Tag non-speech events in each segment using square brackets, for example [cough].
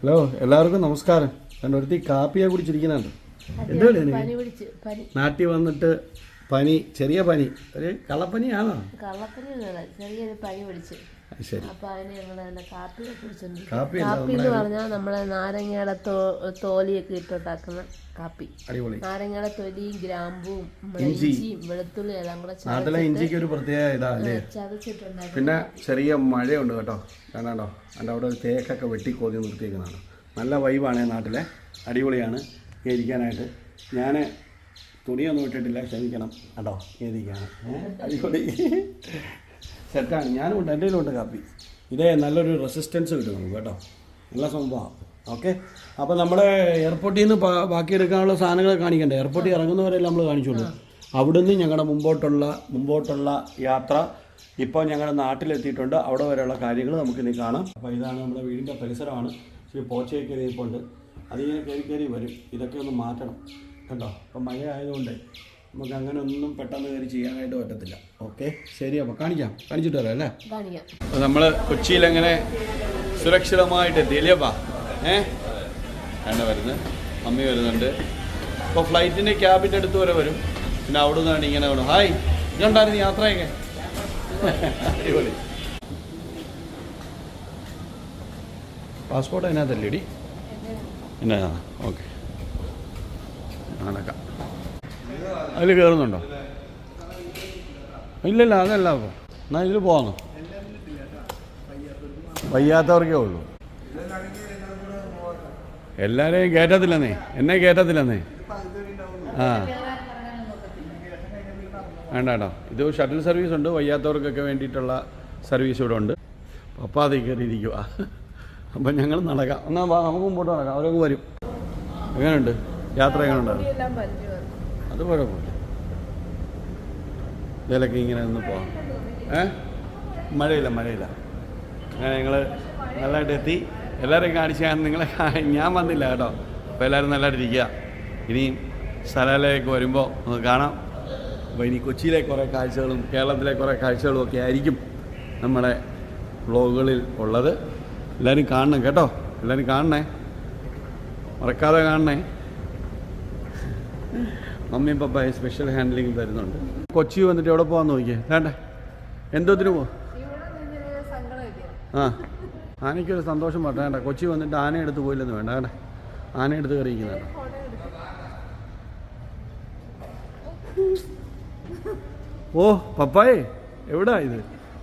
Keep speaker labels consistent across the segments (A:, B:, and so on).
A: Hello എല്ലാവർക്കും നമസ്കാരം. രണ്ടൊരുത്തി കാപ്പിയെ കുടിച്ചിരിക്കുന്നുണ്ട്. എന്താണ് നാട്ടിൽ വന്നിട്ട് പനി ചെറിയ പനി. ഒരു കള്ളപ്പനിയാണോ?
B: കള്ളപ്പനി ചെറിയൊരു പനി പിടിച്ച്.
A: അത് ശരി.
B: അപ്പൊ അതിന് ഞങ്ങൾ തന്നെ കാപ്പി കുടിച്ചിട്ടുണ്ട്
A: കാപ്പി
B: കാപ്പി എന്ന് പറഞ്ഞാൽ നമ്മളെ നാരങ്ങയുടെ തോ തോലിയൊക്കെ ഇട്ടുണ്ടാക്കുന്ന കാപ്പി.
A: അടിപൊളി.
B: നാരങ്ങയുടെ തൊലിയും ഗ്രാമ്പും ഇഞ്ചി. ഇഞ്ചിയും വെളുത്തുള്ളി എല്ലാം കൂടെ
A: നാട്ടിലെ ഇഞ്ചിക്ക് ഒരു പ്രത്യേക ഇതാ അല്ലേ?
B: ചതച്ചിട്ടുണ്ടാക്കും
A: പിന്നെ ചെറിയ മഴയുണ്ട് കേട്ടോ. കാണാണ്ടോ അതിന്റെ അവിടെ ഒരു തേക്കൊക്കെ വെട്ടി കോതി നിർത്തിയേക്കുന്നതാണ്. നല്ല വൈബാണ് നാട്ടിലെ. അടിപൊളിയാണ്. ഇങ്ങനെ ഇരിക്കാനായിട്ട് ഞാൻ തുണിയൊന്നും ഇട്ടിട്ടില്ല. ക്ഷമിക്കണം. കേട്ടോ ഇങ്ങനെ ഇരിക്കുകയാണ് ഏ? അടിപൊളി. സെറ്റാണ് ഞാനും ഉണ്ട് എന്റെ കയ്യിലുണ്ട് കാപ്പി. ഇതേ നല്ലൊരു റെസിസ്റ്റൻസ് കിട്ടും നമുക്ക് കേട്ടോ. നല്ല സംഭവമാണ് ഓക്കെ അപ്പോൾ നമ്മൾ എയർപോർട്ടിൽ നിന്ന് ബാക്കി എടുക്കാനുള്ള സാധനങ്ങൾ കാണിക്കണ്ടേ? എയർപോർട്ടിൽ ഇറങ്ങുന്നവരെല്ലാം നമ്മൾ കാണിച്ചോളൂ. അവിടുന്ന് ഞങ്ങളുടെ മുമ്പോട്ടുള്ള മുമ്പോട്ടുള്ള യാത്ര ഇപ്പോൾ ഞങ്ങളുടെ നാട്ടിലെത്തിയിട്ടുണ്ട്. അവിടെ വരെയുള്ള കാര്യങ്ങൾ നമുക്കിനി കാണാം. അപ്പോൾ ഇതാണ് നമ്മുടെ വീടിന്റെ പരിസരമാണ്. ഇച്ചിരി പോച്ചയൊക്കെ ഇരിപ്പുണ്ട് അതിങ്ങനെ കയറി കയറി വരും. ഇതൊക്കെ ഒന്ന് മാറ്റണം. കേട്ടോ അപ്പോൾ മഴ ആയതുകൊണ്ട് നമുക്ക് അങ്ങനെ ഒന്നും പെട്ടെന്ന് കയറി ചെയ്യാനായിട്ട് പറ്റത്തില്ല. ഓക്കെ ശരി അപ്പോൾ കാണിക്കാം. കാണിച്ചിട്ട് വരാം അല്ലേ?
B: കാണിക്കാം.
A: നമ്മൾ കൊച്ചിയിൽ എങ്ങനെ സുരക്ഷിതമായിട്ട് എത്തി അല്ലപ്പാ ഏ? കണ്ട വരുന്നത് മമ്മി വരുന്നുണ്ട്. അപ്പോൾ ഫ്ലൈറ്റിന്റെ ക്യാബിന്റെ അടുത്ത് വരെ വരും. പിന്നെ അവിടെ നിന്നാണ് ഇങ്ങനെ വേണം. ഹായ് ഇതുണ്ടായിരുന്നു യാത്രയൊക്കെ? അടിപൊളി. പാസ്പോർട്ട് അതിനകത്തല്ലേ ഇടി? എന്നാ ഓക്കെ. നടക്കാം അതിൽ കയറുന്നുണ്ടോ ഇല്ലല്ല അതല്ല അപ്പോൾ എന്നാൽ ഇതിൽ പോകാന്നോ വയ്യാത്തവർക്കേ ഉള്ളൂ. എല്ലാവരെയും കയറ്റത്തില്ലെന്നേ എന്നെ കയറ്റത്തില്ലെന്നേ ആ. വേണ്ട കേട്ടോ ഇത് ഷട്ടിൽ സർവീസ് ഉണ്ട്. വയ്യാത്തവർക്കൊക്കെ വേണ്ടിയിട്ടുള്ള സർവീസ് ഇവിടെ ഉണ്ട്. പപ്പാതി കയറിയിരിക്കുക അപ്പം ഞങ്ങൾ നടക്കാം. എന്നാൽ നമുക്ക് മുമ്പോട്ട് നടക്കാം. അവരൊക്കെ വരും. എങ്ങനെയുണ്ട് യാത്ര എങ്ങനെയുണ്ടായിരുന്നു അത് കുഴപ്പമില്ല. ഇതിലൊക്കെ ഇങ്ങനെ ഒന്ന് പോവാം ഏ? മഴയില്ല മഴയില്ല. അങ്ങനെ ഞങ്ങൾ നല്ലതായിട്ട് എത്തി. എല്ലാവരെയും കാണിച്ച് ഞാൻ നിങ്ങളെ ഞാൻ വന്നില്ല കേട്ടോ. അപ്പോൾ എല്ലാവരും നല്ലതായിട്ട് ഇരിക്കുക. ഇനിയും സ്ഥലങ്ങളിലേക്ക് വരുമ്പോൾ ഒന്ന് കാണാം. അപ്പോൾ ഇനി കൊച്ചിയിലെ കുറേ കാഴ്ചകളും കേരളത്തിലെ കുറേ കാഴ്ചകളും ഒക്കെ ആയിരിക്കും നമ്മുടെ വ്ളോഗുകളിൽ ഉള്ളത്. എല്ലാവരും കാണണം കേട്ടോ. എല്ലാവരും കാണണേ. മറക്കാതെ കാണണേ. മമ്മിയും പപ്പായും സ്പെഷ്യൽ ഹാൻഡ്ലിംഗ് തരുന്നുണ്ട് കൊച്ചി വന്നിട്ട് എവിടെ പോകാൻ നോക്കിയേ? വേണ്ടേ? എന്തോത്തിന് പോ? ആ. ആനയ്ക്കൊരു സന്തോഷം പറഞ്ഞു. വേണ്ട കൊച്ചി വന്നിട്ട് ആന എടുത്ത് പോയില്ലെന്ന് വേണ്ട. വേണ്ട. ആന എടുത്ത് കറിയിക്കുന്നതാണ് ഓ പപ്പായേ എവിടാ ഇത്?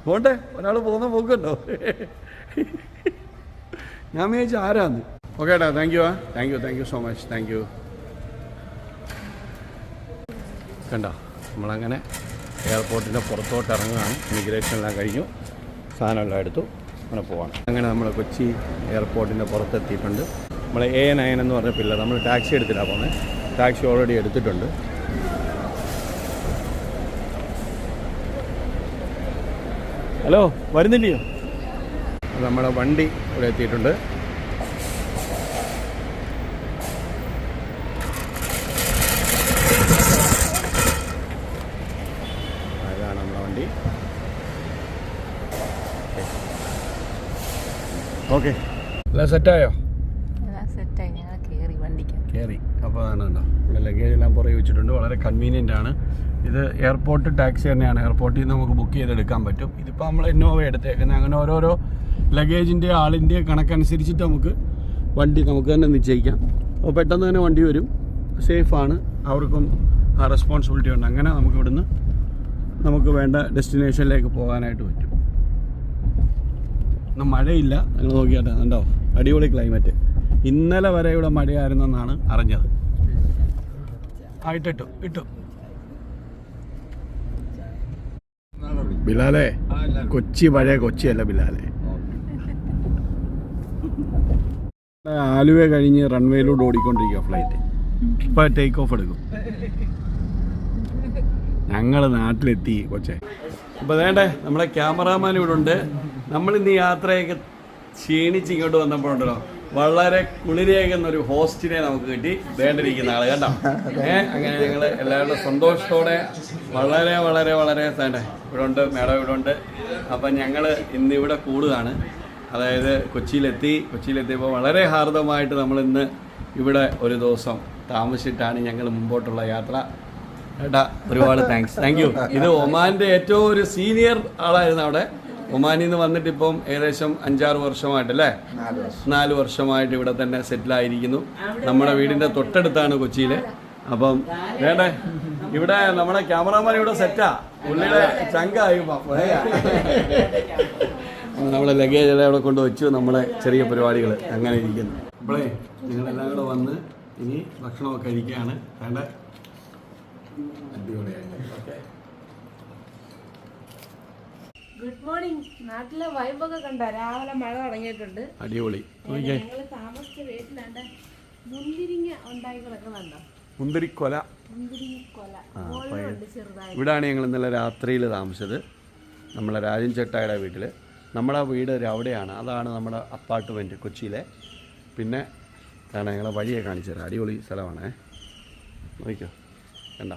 A: പോണ്ടേ ഒരാൾ പോകുന്ന പോക്കുണ്ടോ? ഞാൻ വിചാരിച്ചു ആരാന്ന്. ഓക്കെ ഏട്ടാ താങ്ക് യു ആ. Thank you thank you so much thank you കണ്ടോ? നമ്മളങ്ങനെ എയർപോർട്ടിന്റെ പുറത്തോട്ട് ഇറങ്ങുകയാണ്. ഇമിഗ്രേഷനെല്ലാം കഴിഞ്ഞു. സാധനമെല്ലാം എടുത്തു. അങ്ങനെ പോവാണ്. അങ്ങനെ നമ്മൾ കൊച്ചി എയർപോർട്ടിന്റെ പുറത്തെത്തിയിട്ടുണ്ട്. നമ്മൾ എ നയൻ എന്ന് പറഞ്ഞ പിള്ളേർ നമ്മൾ ടാക്സി എടുത്തിട്ടാണ് പോകുന്നത് ടാക്സി ഓൾറെഡി എടുത്തിട്ടുണ്ട്. ഹലോ വരുന്നില്ലയോ? നമ്മുടെ വണ്ടി ഇവിടെ എത്തിയിട്ടുണ്ട് ഇതാണ് നമ്മുടെ വണ്ടി ഓക്കെ. എല്ലാം സെറ്റായോ?
B: കയറി
A: അപ്പോൾ അതാണ് കണ്ടോ ഇവിടെ ലഗേജ് എല്ലാം പുറകെ വെച്ചിട്ടുണ്ട്. വളരെ കൺവീനിയന്റ് ആണ്. ഇത് എയർപോർട്ട് ടാക്സി തന്നെയാണ്. എയർപോർട്ടിൽ നിന്ന് നമുക്ക് ബുക്ക് ചെയ്തെടുക്കാൻ പറ്റും. ഇതിപ്പോൾ നമ്മൾ ഇന്നോവ എടുത്തേക്കുന്നത്. അങ്ങനെ ഓരോരോ ലഗേജിന്റെ ആളിന്റെ കണക്കനുസരിച്ചിട്ട് നമുക്ക് വണ്ടി നമുക്ക് തന്നെ നിശ്ചയിക്കാം. അപ്പോൾ പെട്ടെന്ന് തന്നെ വണ്ടി വരും. സേഫാണ് അവർക്കും ആ റെസ്പോൺസിബിലിറ്റി ഉണ്ട്. അങ്ങനെ നമുക്ക് ഇവിടുന്ന് നമുക്ക് വേണ്ട ഡെസ്റ്റിനേഷനിലേക്ക് പോകാനായിട്ട് പറ്റും. ഇന്ന് മഴയില്ല. നിങ്ങൾ നോക്കിയാട്ടെ കണ്ടോ? അടിപൊളി ക്ലൈമറ്റ് ഇന്നലെ വരെ ഇവിടെ മഴയായിരുന്നു എന്നാണ് അറിഞ്ഞത്. ആയിട്ടിട്ടു ഇട്ടു ബിലാലെ കൊച്ചി പഴയ കൊച്ചിയല്ല ബിലാലെ. ആലുവ കഴിഞ്ഞ് റൺവേയിലൂടെ ഓടിക്കൊണ്ടിരിക്കുക ഫ്ലൈറ്റ് ഇപ്പൊ ടേക്ക് ഓഫ് എടുക്കും. ഞങ്ങൾ നാട്ടിലെത്തി കൊച്ചേ. അപ്പോൾ വേണ്ടേ നമ്മുടെ ക്യാമറാമാൻ ഇവിടെ ഉണ്ട്. നമ്മൾ ഇന്ന് യാത്രയൊക്കെ ക്ഷീണിച്ച് ഇങ്ങോട്ട് വന്നപ്പോഴുണ്ടല്ലോ. വളരെ കുളിരേകുന്ന ഒരു ഹോസ്റ്റിനെ നമുക്ക് കിട്ടി. വേണ്ടിരിക്കുന്ന ആൾ കേട്ടോ. ഏഹ് അങ്ങനെ ഞങ്ങൾ എല്ലാവരുടെ സന്തോഷത്തോടെ വളരെ വളരെ വളരെ തന്നെ ഇവിടെ ഉണ്ട് മേഡം ഇവിടെ ഉണ്ട് അപ്പം ഞങ്ങൾ ഇന്നിവിടെ കൂടുകയാണ്. അതായത് കൊച്ചിയിലെത്തി. കൊച്ചിയിലെത്തിയപ്പോൾ വളരെ ഹാർദമായിട്ട് നമ്മൾ ഇന്ന് ഇവിടെ ഒരു ദിവസം താമസിച്ചിട്ടാണ് ഞങ്ങൾ മുമ്പോട്ടുള്ള യാത്ര. ഏട്ടാ ഒരുപാട് താങ്ക്സ് താങ്ക് യു ഇത് ഒമാന്റെ ഏറ്റവും ഒരു സീനിയർ ആളായിരുന്നു അവിടെ. ഒമാനിൽ നിന്ന് വന്നിട്ട് ഇപ്പം ഏകദേശം അഞ്ചാറ് വർഷമായിട്ട് അല്ലേ നാല് വർഷമായിട്ട് ഇവിടെ തന്നെ സെറ്റിൽ ആയിരിക്കുന്നു നമ്മുടെ വീടിന്റെ തൊട്ടടുത്താണ് കൊച്ചിയിൽ. അപ്പം വേണ്ടേ? ഇവിടെ നമ്മുടെ ക്യാമറാമാൻ ഇവിടെ സെറ്റാ പുള്ളിയുടെ ചങ്കായി നമ്മളെ ലഗേജ് എല്ലാം ഇവിടെ കൊണ്ട് വെച്ചു. നമ്മളെ ചെറിയ പരിപാടികൾ അങ്ങനെ ഇരിക്കുന്നു. അപ്പോഴേ നിങ്ങളെല്ലാം കൂടെ വന്ന് ഇനി ഭക്ഷണമൊക്കെ കഴിക്കുകയാണ്. വേണ്ട? അടിപൊളിയായി. ഓക്കെ.
B: ഗുഡ് മോർണിംഗ് നാട്ടിലെ വൈബൊക്കെ കണ്ട? രാവിലെ മഴ തുടങ്ങിയിട്ടുണ്ട്.
A: അടിപൊളി. നോക്കിയേ
B: ഞങ്ങൾ താമസിച്ച വീട്ടിലാണ്ട് മുന്തിരിങ്ങ ഉണ്ടായി കിടക്കുന്നുണ്ടോ
A: മുന്തിരിക്കൊല.
B: മുന്തിരിക്കൊല. ചെറുതായി
A: ഇവിടാണ് ഞങ്ങൾ ഇന്നലെ രാത്രിയിൽ താമസിച്ചത്. നമ്മളെ രാജൻ ചേട്ടായുടെ വീട്ടിൽ നമ്മുടെ വീട് അവിടെയാണ്. അതാണ് നമ്മുടെ അപ്പാർട്ട്മെന്റ് കൊച്ചിയിലെ. പിന്നെ കാരണം ഞങ്ങളെ വഴിയെ കാണിച്ചു തരാം. അടിപൊളി സ്ഥലമാണേ. നോക്കിക്കോ. കണ്ട?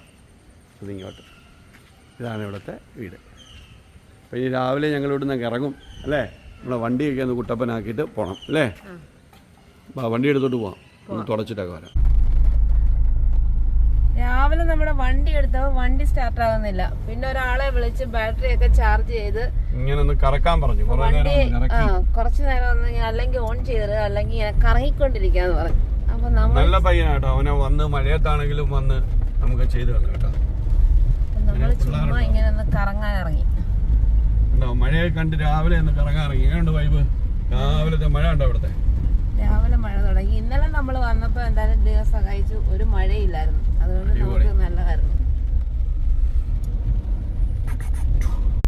A: ഇതിങ്ങോട്ട് ഇതാണ് ഇവിടുത്തെ വീട്. അപ്പോൾ ഈ രാവിലെ ഞങ്ങൾ ഇവിടുന്ന് നിന്ന് ഇറങ്ങും അല്ലേ? നമ്മളെ വണ്ടിയൊക്കെ ഒന്ന് കുട്ടപ്പനാക്കിയിട്ട് പോകണം അല്ലേ? ആ വണ്ടി എടുത്തോട്ട് പോവാം. ഒന്ന് തുടച്ചിട്ടൊക്കെ വരാം.
B: രാവിലെ നമ്മുടെ വണ്ടി എടുത്തപ്പോൾ വണ്ടി സ്റ്റാർട്ട് ആകുന്നില്ല പിന്നെ ഒരാളെ വിളിച്ച് ബാറ്ററി ഒക്കെ ചാർജ് ചെയ്ത്
A: ഇങ്ങനെ ഒന്ന് കറക്കാൻ പറഞ്ഞു. കുറേ നേരം
B: വണ്ടി ആ കുറച്ച് നേരം ഒന്ന് അല്ലെങ്കിൽ ഓൺ ചെയ്ത് അല്ലെങ്കിൽ ഇങ്ങനെ കറങ്ങിക്കൊണ്ടിരിക്കാന്ന് പറഞ്ഞു. അപ്പൊ നമ്മൾ
A: നല്ല പയ്യനാട്ടോ. അവനെ വന്ന് മഴയത്താണെങ്കിലും വന്ന് നമുക്ക് ചെയ്തു തന്നു കേട്ടോ.
B: നമ്മൾ ചുമ്മാ ഇങ്ങനെ ഒന്ന് കറങ്ങാൻ ഇറങ്ങി.
A: ഉണ്ടോ മഴയെ കണ്ട് രാവിലെ ഒന്ന് കറങ്ങാറങ്ങി എങ്ങനെയുണ്ട് വൈബ് രാവിലത്തെ മഴ ഉണ്ടോ അവിടുത്തെ?
B: രാവിലെ മഴ തുടങ്ങി. ഇന്നലെ നമ്മൾ വന്നപ്പോൾ എന്തായാലും ദൈവം സഹായിച്ചു. ഒരു മഴയില്ലായിരുന്നു. അതുകൊണ്ട് നമുക്ക് നല്ലതായിരുന്നു.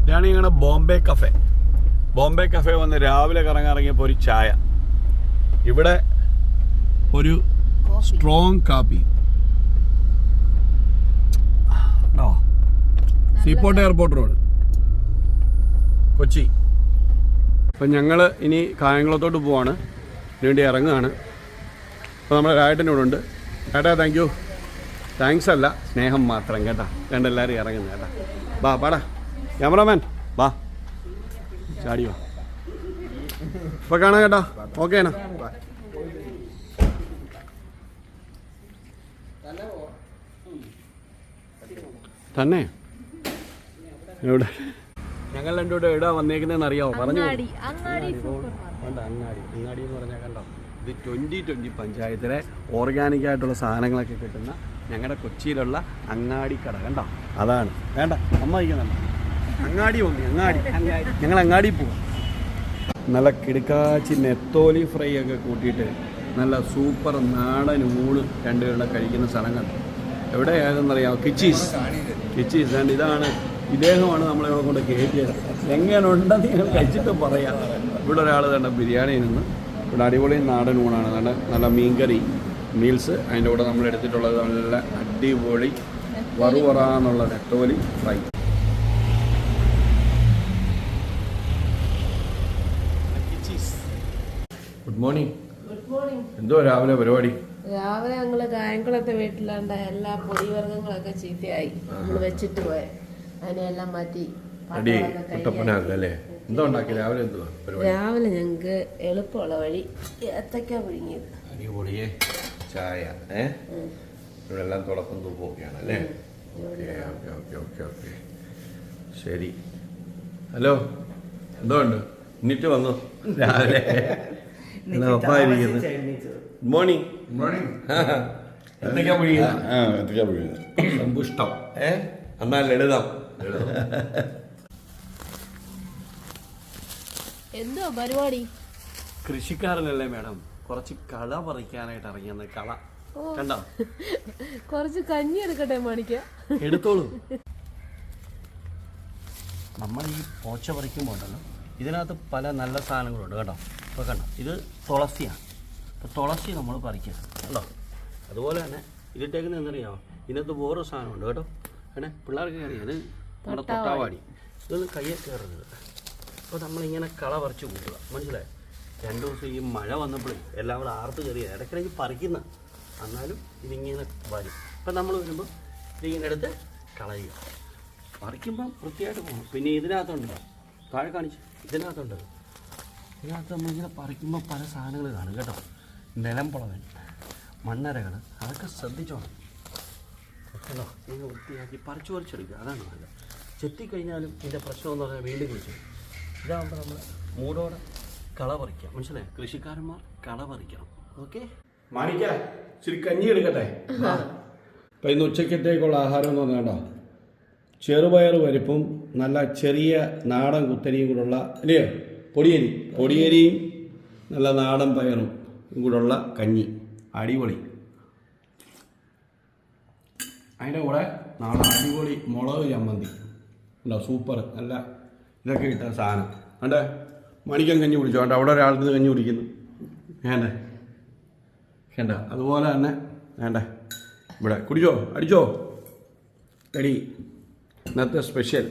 A: ഇതാണ് ഞങ്ങളുടെ ബോംബെ കഫേ ബോംബെ കഫേ വന്ന് രാവിലെ കറങ്ങിറങ്ങിയപ്പോൾ ഒരു ചായ. ഇവിടെ ഒരു സ്ട്രോങ് കാപ്പി സീപോർട്ട് എയർപോർട്ട് റോഡ് കൊച്ചി. അപ്പം ഞങ്ങൾ ഇനി കായംകുളത്തോട്ട് പോവാണ്. ഇതിനുവേണ്ടി ഇറങ്ങുകയാണ്. അപ്പോൾ നമ്മുടെ രായട്ടന്റെ ഇവിടെ ഉണ്ട്. ചേട്ടാ താങ്ക് യു താങ്ക്സ് അല്ല സ്നേഹം മാത്രം കേട്ടാ. രണ്ടെല്ലാവരും ഇറങ്ങുന്നു കേട്ടാ. ബാ പാടാ. ക്യാമറാമാൻ ബാ. ചാടി വാ. ഇപ്പം കാണാം കേട്ടാ. ഓക്കെ ആണ് തന്നെ? എവിടെ? ഞങ്ങൾ രണ്ടുകൂടെ ഇടാ വന്നേക്കുന്നതെന്ന് അറിയാമോ? പറഞ്ഞു
B: അങ്ങാടി
A: വേണ്ട അങ്ങാടി. അങ്ങാടി എന്ന് പറഞ്ഞാൽ കണ്ടോ? ഇത് ട്വന്റി ട്വന്റി പഞ്ചായത്തിലെ ഓർഗാനിക് ആയിട്ടുള്ള സാധനങ്ങളൊക്കെ കിട്ടുന്ന ഞങ്ങളുടെ കൊച്ചിയിലുള്ള അങ്ങാടി കട കണ്ടോ? അതാണ്. വേണ്ട അമ്മ ഇരിക്കുന്നുണ്ടോ അങ്ങാടി പോകുന്നു അങ്ങാടി. ഞങ്ങൾ അങ്ങാടി പോകും നല്ല കിടുക്കാച്ചി നെത്തോലി ഫ്രൈ ഒക്കെ കൂട്ടിയിട്ട് നല്ല സൂപ്പർ നാടൻ ഊണ് രണ്ടുപേരുടെ കഴിക്കുന്ന സ്ഥലം കണ്ടു എവിടെ ഏതെന്നറിയാമോ കിച്ചീസ്. കിച്ചീസ്. ആൻഡ് ഇതാണ് ഇദ്ദേഹമാണ് നമ്മളെ ഇവിടെ കൊണ്ട് കയറ്റിയത്. എങ്ങനെയുണ്ടെന്ന് ഞങ്ങൾ കഴിച്ചിട്ട് പറയാം. ഇവിടെ ഒരാൾ തന്നെ ബിരിയാണി നിന്ന് ഇവിടെ അടിപൊളി നാടൻ ഊണാണ്. നല്ല നല്ല മീൻകറി മീൽസ്. അതിന്റെ കൂടെ നമ്മൾ എടുത്തിട്ടുള്ളത് നല്ല അടിപൊളി വറുവറാന്നുള്ള നെത്തോലി fry. Good morning
B: good morning
A: എന്തോ രാവിലെ പരിപാടി?
B: രാവിലെ ഞങ്ങൾ കായംകുളത്തെ വീട്ടിലാണ്ട എല്ലാ പൊടിവർഗങ്ങളൊക്കെ ചീത്തയായി. നമ്മൾ വെച്ചിട്ട് പോയെ. അതിനെല്ലാം മാറ്റി
A: അടി
B: പാത്രങ്ങളൊക്കെ കഴുകി.
A: കുട്ടപ്പനാക്കുക അല്ലേ? എന്തോ ഉണ്ടാക്കി രാവിലെ എന്തുവാ പരിപാടി?
B: രാവിലെ ഞങ്ങൾക്ക് എളുപ്പമുള്ള വഴി ഏത്തക്ക പുഴുങ്ങിയത്.
A: അടിപൊളിയെ. ചായ. ഏ? ഇവിടെ എല്ലാം തുടക്കം തൂപ്പൊക്കെയാണ് അല്ലേ? Okay okay okay okay okay. ശരി. ഹലോ? എന്തോ ഉണ്ട്? എന്നിട്ട് വന്നു? രാവിലെ. മോർണിംഗ് ഗുഡ് മോർണിംഗ് എന്തൊക്കെയാ പുഴിയുന്നത് സമ്പുഷ്ടം ഏ? എന്നാൽ ലളിതം. [laughs]
B: എന്തോ പരിപാടി?
A: കൃഷിക്കാരനല്ലേ മാഡം. കുറച്ച് കള പറിക്കാനായിട്ട് ഇറങ്ങിയെന്ന് കള. കണ്ടോ? [laughs]
B: കുറച്ച് കഞ്ഞി എടുക്കട്ടെ മാണിക്ക?
A: എടുത്തോളൂ. [laughs] നമ്മൾ ഈ പോച്ച പറിക്കുമ്പോൾ ഉണ്ടല്ലോ ഇതിനകത്ത് പല നല്ല സാധനങ്ങളുണ്ട് കേട്ടോ. ഇപ്പോൾ കണ്ടോ? ഇത് തുളസിയാണ്. അപ്പോൾ തുളസി നമ്മൾ പറിക്കുക. കണ്ടോ? അതുപോലെ തന്നെ ഇതിട്ടേക്കുന്ന എന്തറിയാമോ ഇതിനകത്ത് വേറൊരു സാധനമുണ്ട് കേട്ടോ. അങ്ങനെ പിള്ളേർക്ക് അറിയാം. ഇത് നമ്മുടെ തൊട്ടാവാടി ഇതൊന്ന് കയ്യെ കയറരുത് അപ്പോൾ നമ്മളിങ്ങനെ കള പറിച്ച് കൂട്ടുക. മനസ്സിലായി? രണ്ട് ദിവസം ഈ മഴ വന്നപ്പോഴേ എല്ലാം കൂടെ ആർത്ത് കയറിയ. ഇടയ്ക്കിടയ്ക്ക് പറിക്കുന്ന. എന്നാലും ഇതിങ്ങനെ വരും. ഇപ്പം നമ്മൾ വരുമ്പോൾ ഇതിങ്ങനെ എടുത്ത് കളയുക. പറിക്കുമ്പോൾ വൃത്തിയായിട്ട് പോകണം പിന്നെ ഇതിനകത്തുണ്ട്. താഴെ കാണിച്ച്. ഇതിനകത്തുണ്ട്. ഇതിനകത്ത് നമ്മളിങ്ങനെ പറിക്കുമ്പോൾ പല സാധനങ്ങൾ കാണും കേട്ടോ. നിലംപുളവൻ മണ്ണരകൾ അതൊക്കെ ശ്രദ്ധിച്ചോണം. കേട്ടോ ഇങ്ങനെ വൃത്തിയാക്കി പറിച്ചു പറിച്ചെടുക്കുക. അതാണ് നല്ലത്. ചെത്തിക്കഴിഞ്ഞാലും ഇതിന്റെ പ്രശ്നം എന്ന് പറഞ്ഞാൽ വീണ്ടും കുറിച്ച് ഇതാകുമ്പോൾ നമ്മൾ മൂടോടെ കള പറിക്കാം. മനസ്സിലായി? കൃഷിക്കാരന്മാർ കള പറിക്കണം. ഓക്കെ? മാണിക്ക ഇച്ചിരി കഞ്ഞി എടുക്കട്ടെ? അപ്പം ഇന്ന് ഉച്ചക്കത്തേക്കുള്ള ആഹാരം എന്ന് പറഞ്ഞാൽ കേട്ടോ ചെറുപയർ പരിപ്പും നല്ല ചെറിയ നാടൻ കുത്തരിയും കൂടെയുള്ള അല്ലയോ പൊടിയരി. പൊടിയരിയും നല്ല നാടൻ പയറും കൂടെയുള്ള കഞ്ഞി. അടിപൊളി. അതിന്റെ കൂടെ നാളെ അടിപൊളി മുളക് ചമ്മന്തി. ഉണ്ടോ സൂപ്പർ നല്ല ഇതൊക്കെ കിട്ടാൻ സാധനം. കണ്ടേ? മണിക്കൻ കഞ്ഞി കുടിച്ചോ? കണ്ടോ? അവിടെ ഒരാൾക്ക് കഞ്ഞി കുടിക്കുന്നു. വേണ്ടേ? വേണ്ട. അതുപോലെ തന്നെ വേണ്ടേ. ഇവിടെ കുടിച്ചോ? അടിച്ചോ? റെഡി ഇന്നത്തെ സ്പെഷ്യൽ